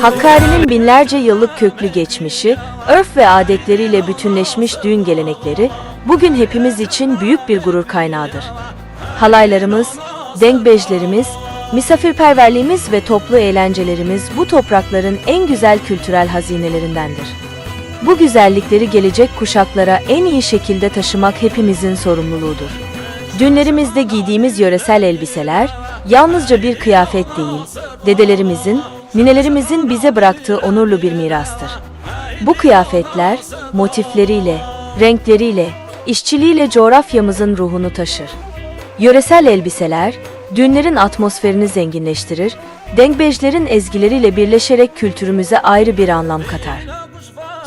Hakkari'nin binlerce yıllık köklü geçmişi, örf ve adetleriyle bütünleşmiş düğün gelenekleri bugün hepimiz için büyük bir gurur kaynağıdır. Halaylarımız, dengbejlerimiz, misafirperverliğimiz ve toplu eğlencelerimiz bu toprakların en güzel kültürel hazinelerindendir. Bu güzellikleri gelecek kuşaklara en iyi şekilde taşımak hepimizin sorumluluğudur. Düğünlerimizde giydiğimiz yöresel elbiseler yalnızca bir kıyafet değil, dedelerimizin, ninelerimizin bize bıraktığı onurlu bir mirastır. Bu kıyafetler motifleriyle, renkleriyle, işçiliğiyle coğrafyamızın ruhunu taşır. Yöresel elbiseler düğünlerin atmosferini zenginleştirir, dengbejlerin ezgileriyle birleşerek kültürümüze ayrı bir anlam katar.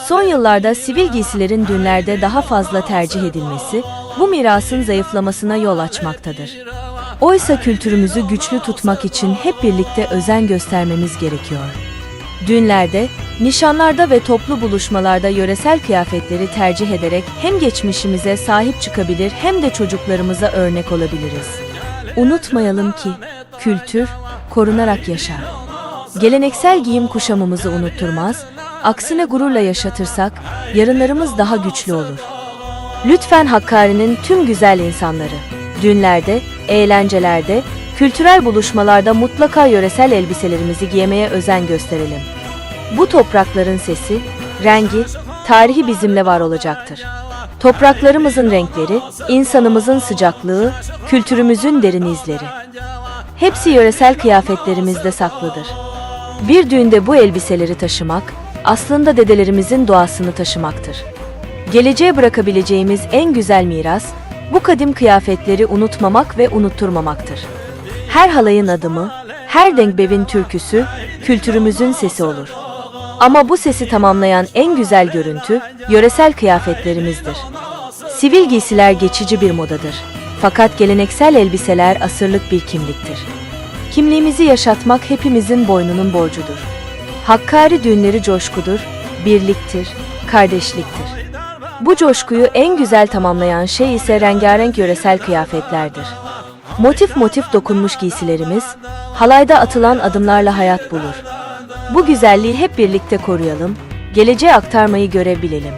Son yıllarda sivil giysilerin düğünlerde daha fazla tercih edilmesi, bu mirasın zayıflamasına yol açmaktadır. Oysa kültürümüzü güçlü tutmak için hep birlikte özen göstermemiz gerekiyor. Düğünlerde, nişanlarda ve toplu buluşmalarda yöresel kıyafetleri tercih ederek hem geçmişimize sahip çıkabilir hem de çocuklarımıza örnek olabiliriz. Unutmayalım ki kültür korunarak yaşar. Geleneksel giyim kuşamımızı unutturmaz, aksine gururla yaşatırsak yarınlarımız daha güçlü olur. Lütfen Hakkari'nin tüm güzel insanları, düğünlerde, eğlencelerde, kültürel buluşmalarda mutlaka yöresel elbiselerimizi giymeye özen gösterelim. Bu toprakların sesi, rengi, tarihi bizimle var olacaktır. Topraklarımızın renkleri, insanımızın sıcaklığı, kültürümüzün derin izleri. Hepsi yöresel kıyafetlerimizde saklıdır. Bir düğünde bu elbiseleri taşımak, aslında dedelerimizin doğasını taşımaktır. Geleceğe bırakabileceğimiz en güzel miras, bu kadim kıyafetleri unutmamak ve unutturmamaktır. Her halayın adımı, her dengbevin türküsü, kültürümüzün sesi olur. Ama bu sesi tamamlayan en güzel görüntü, yöresel kıyafetlerimizdir. Sivil giysiler geçici bir modadır. Fakat geleneksel elbiseler asırlık bir kimliktir. Kimliğimizi yaşatmak hepimizin boynunun borcudur. Hakkari düğünleri coşkudur, birliktir, kardeşliktir. Bu coşkuyu en güzel tamamlayan şey ise rengarenk yöresel kıyafetlerdir. Motif motif dokunmuş giysilerimiz, halayda atılan adımlarla hayat bulur. Bu güzelliği hep birlikte koruyalım, geleceğe aktarmayı görebilelim.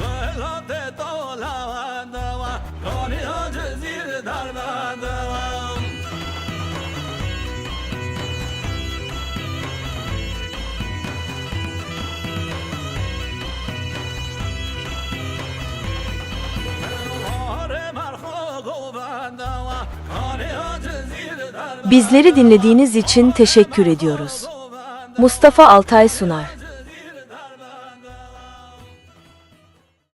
Velote Bizleri dinlediğiniz için teşekkür ediyoruz. Mustafa Altay Sunar